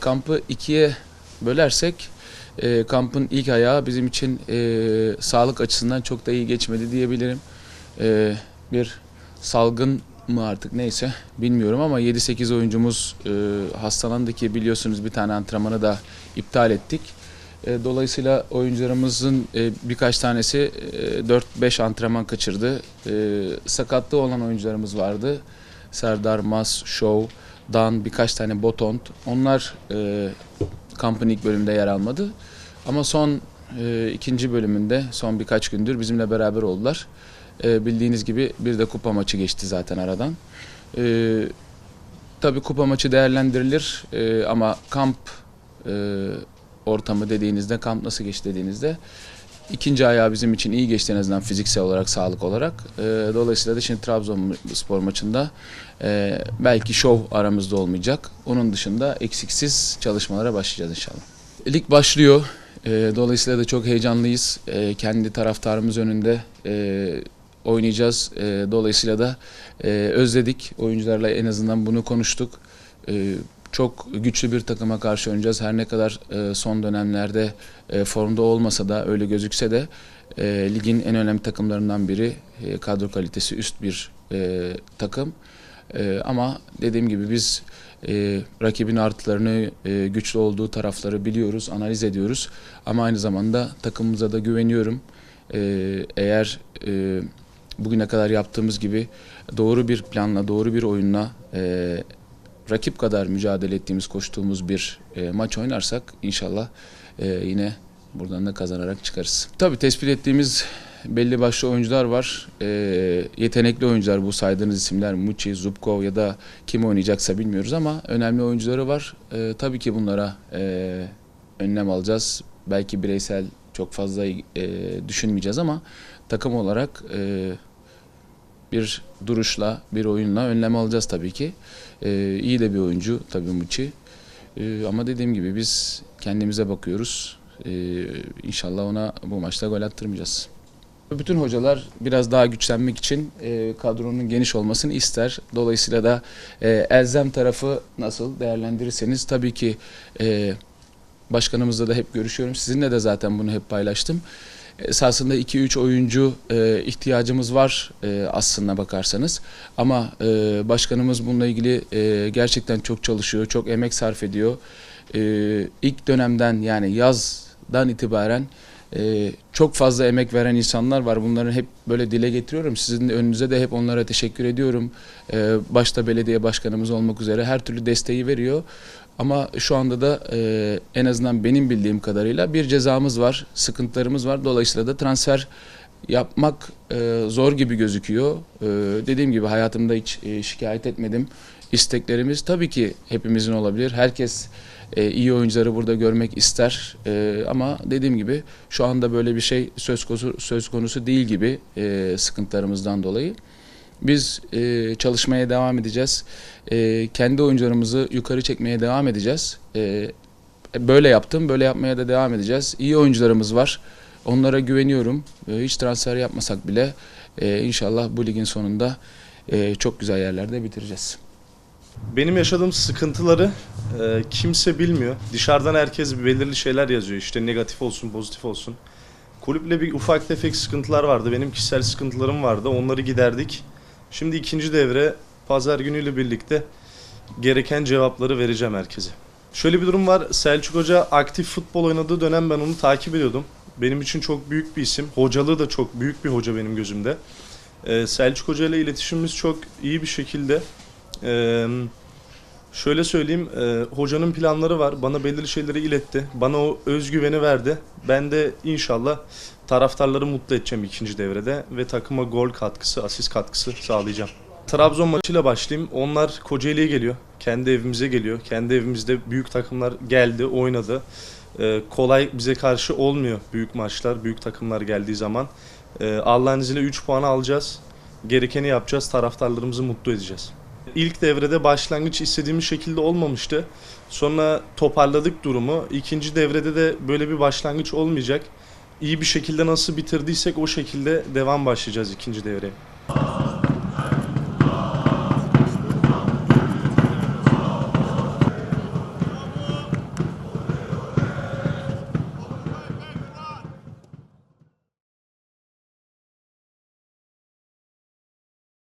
Kampı ikiye bölersek e, kampın ilk ayağı bizim için e, sağlık açısından çok da iyi geçmedi diyebilirim. E, bir salgın mı artık neyse bilmiyorum ama 7-8 oyuncumuz e, hastalandı ki biliyorsunuz bir tane antrenmanı da iptal ettik. E, dolayısıyla oyuncularımızın e, birkaç tanesi e, 4-5 antrenman kaçırdı. E, sakatlığı olan oyuncularımız vardı. Serdar, Mas, Show, Dan, birkaç tane Botont. Onlar e, kampın ilk bölümünde yer almadı. Ama son e, ikinci bölümünde son birkaç gündür bizimle beraber oldular. E, bildiğiniz gibi bir de kupa maçı geçti zaten aradan. E, tabii kupa maçı değerlendirilir e, ama kamp e, ortamı dediğinizde, kamp nasıl geçti dediğinizde ikinci ayağı bizim için iyi geçti en azından fiziksel olarak, sağlık olarak. E, dolayısıyla da şimdi Trabzonspor maçında e, belki şov aramızda olmayacak. Onun dışında eksiksiz çalışmalara başlayacağız inşallah. Lig başlıyor. E, dolayısıyla da çok heyecanlıyız. E, kendi taraftarımız önünde e, oynayacağız. Dolayısıyla da e, özledik. Oyuncularla en azından bunu konuştuk. E, çok güçlü bir takıma karşı oynayacağız. Her ne kadar e, son dönemlerde e, formda olmasa da öyle gözükse de e, ligin en önemli takımlarından biri. E, kadro kalitesi üst bir e, takım. E, ama dediğim gibi biz e, rakibin artılarını, e, güçlü olduğu tarafları biliyoruz, analiz ediyoruz. Ama aynı zamanda takımımıza da güveniyorum. E, eğer e, bugüne kadar yaptığımız gibi doğru bir planla, doğru bir oyunla e, rakip kadar mücadele ettiğimiz, koştuğumuz bir e, maç oynarsak inşallah e, yine buradan da kazanarak çıkarız. Tabii tespit ettiğimiz belli başlı oyuncular var. E, yetenekli oyuncular bu saydığınız isimler Muçi, Zubkov ya da kim oynayacaksa bilmiyoruz ama önemli oyuncuları var. E, tabii ki bunlara e, önlem alacağız. Belki bireysel çok fazla e, düşünmeyeceğiz ama takım olarak e, bir duruşla, bir oyunla önlem alacağız tabii ki. Ee, iyi de bir oyuncu tabii Muçi. Ee, ama dediğim gibi biz kendimize bakıyoruz. Ee, inşallah ona bu maçta gol attırmayacağız. Bütün hocalar biraz daha güçlenmek için e, kadronun geniş olmasını ister. Dolayısıyla da e, elzem tarafı nasıl değerlendirirseniz tabii ki e, başkanımızla da hep görüşüyorum. Sizinle de zaten bunu hep paylaştım. Esasında 2-3 oyuncu e, ihtiyacımız var e, aslına bakarsanız. Ama e, başkanımız bununla ilgili e, gerçekten çok çalışıyor, çok emek sarf ediyor. E, ilk dönemden yani yazdan itibaren e, çok fazla emek veren insanlar var. Bunları hep böyle dile getiriyorum. Sizin önünüze de hep onlara teşekkür ediyorum. E, başta belediye başkanımız olmak üzere her türlü desteği veriyor. Ama şu anda da e, en azından benim bildiğim kadarıyla bir cezamız var, sıkıntılarımız var. Dolayısıyla da transfer yapmak e, zor gibi gözüküyor. E, dediğim gibi hayatımda hiç e, şikayet etmedim. İsteklerimiz tabii ki hepimizin olabilir. Herkes e, iyi oyuncuları burada görmek ister. E, ama dediğim gibi şu anda böyle bir şey söz konusu, söz konusu değil gibi e, sıkıntılarımızdan dolayı. Biz e, çalışmaya devam edeceğiz. E, kendi oyuncularımızı yukarı çekmeye devam edeceğiz. E, böyle yaptım, böyle yapmaya da devam edeceğiz. İyi oyuncularımız var. Onlara güveniyorum. E, hiç transfer yapmasak bile e, inşallah bu ligin sonunda e, çok güzel yerlerde bitireceğiz. Benim yaşadığım sıkıntıları e, kimse bilmiyor. Dışarıdan herkes belirli şeyler yazıyor. İşte negatif olsun, pozitif olsun. Kulüple bir ufak tefek sıkıntılar vardı. Benim kişisel sıkıntılarım vardı. Onları giderdik. Şimdi ikinci devre pazar günüyle birlikte gereken cevapları vereceğim herkese. Şöyle bir durum var. Selçuk Hoca aktif futbol oynadığı dönem ben onu takip ediyordum. Benim için çok büyük bir isim. Hocalığı da çok büyük bir hoca benim gözümde. Ee, Selçuk Hoca ile iletişimimiz çok iyi bir şekilde. Ee, şöyle söyleyeyim, e, hocanın planları var. Bana belirli şeyleri iletti. Bana o özgüveni verdi. Ben de inşallah taraftarları mutlu edeceğim ikinci devrede ve takıma gol katkısı, asist katkısı sağlayacağım. Trabzon maçıyla başlayayım. Onlar Kocaeli'ye geliyor. Kendi evimize geliyor. Kendi evimizde büyük takımlar geldi, oynadı. Ee, kolay bize karşı olmuyor büyük maçlar, büyük takımlar geldiği zaman. Ee, Allah'ın izniyle 3 puanı alacağız. Gerekeni yapacağız, taraftarlarımızı mutlu edeceğiz. İlk devrede başlangıç istediğimiz şekilde olmamıştı. Sonra toparladık durumu. İkinci devrede de böyle bir başlangıç olmayacak. İyi bir şekilde nasıl bitirdiysek o şekilde devam başlayacağız ikinci devreye.